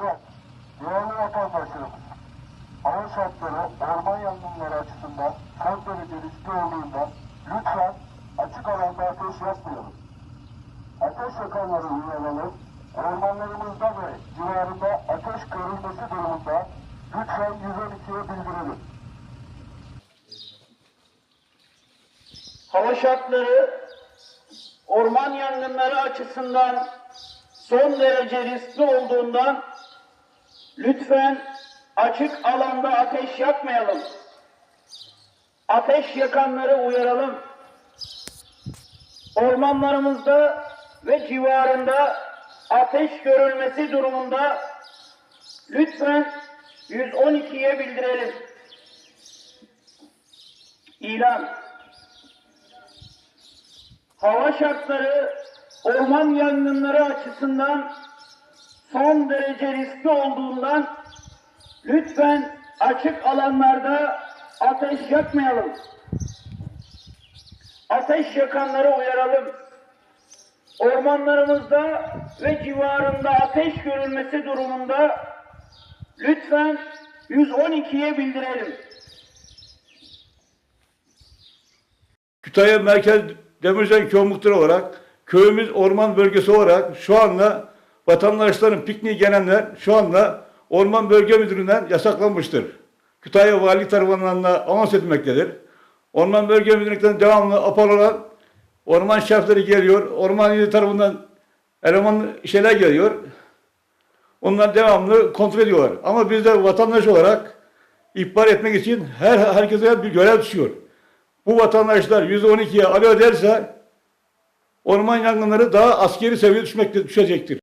Dikkat! Değerli vatandaşlarımız, hava şartları orman yangınları açısından son derece riskli olduğundan lütfen açık alanda ateş yapmayalım. Ateş yakanları uyaralım. Ormanlarımızda ve civarında ateş görülmesi durumunda lütfen 112'ye bildirelim. hava şartları orman yangınları açısından son derece riskli olduğundan lütfen açık alanda ateş yakmayalım. Ateş yakanları uyaralım. Ormanlarımızda ve civarında ateş görülmesi durumunda lütfen 112'ye bildirelim. İlan hava şartları orman yangınları açısından son derece riskli olduğundan lütfen açık alanlarda ateş yakmayalım. Ateş yakanları uyaralım. Ormanlarımızda ve civarında ateş görülmesi durumunda lütfen 112'ye bildirelim. Kütahya Merkez Demircan Köy olarak köyümüz orman bölgesi olarak şu anda vatandaşların pikniğe gelenler şu anda Orman Bölge Müdürlüğü'nden yasaklanmıştır. Kütahya Vali tarafından da anons edilmektedir. Orman Bölge Müdürlüğü'nden devamlı apar olan orman şefleri geliyor. Orman ili tarafından eleman şeyler geliyor. Onlar devamlı kontrol ediyorlar. Ama biz de vatandaş olarak ihbar etmek için her herkese bir görev düşüyor. Bu vatandaşlar 112'ye alo derse orman yangınları daha askeri seviyeye düşmekte düşecektir.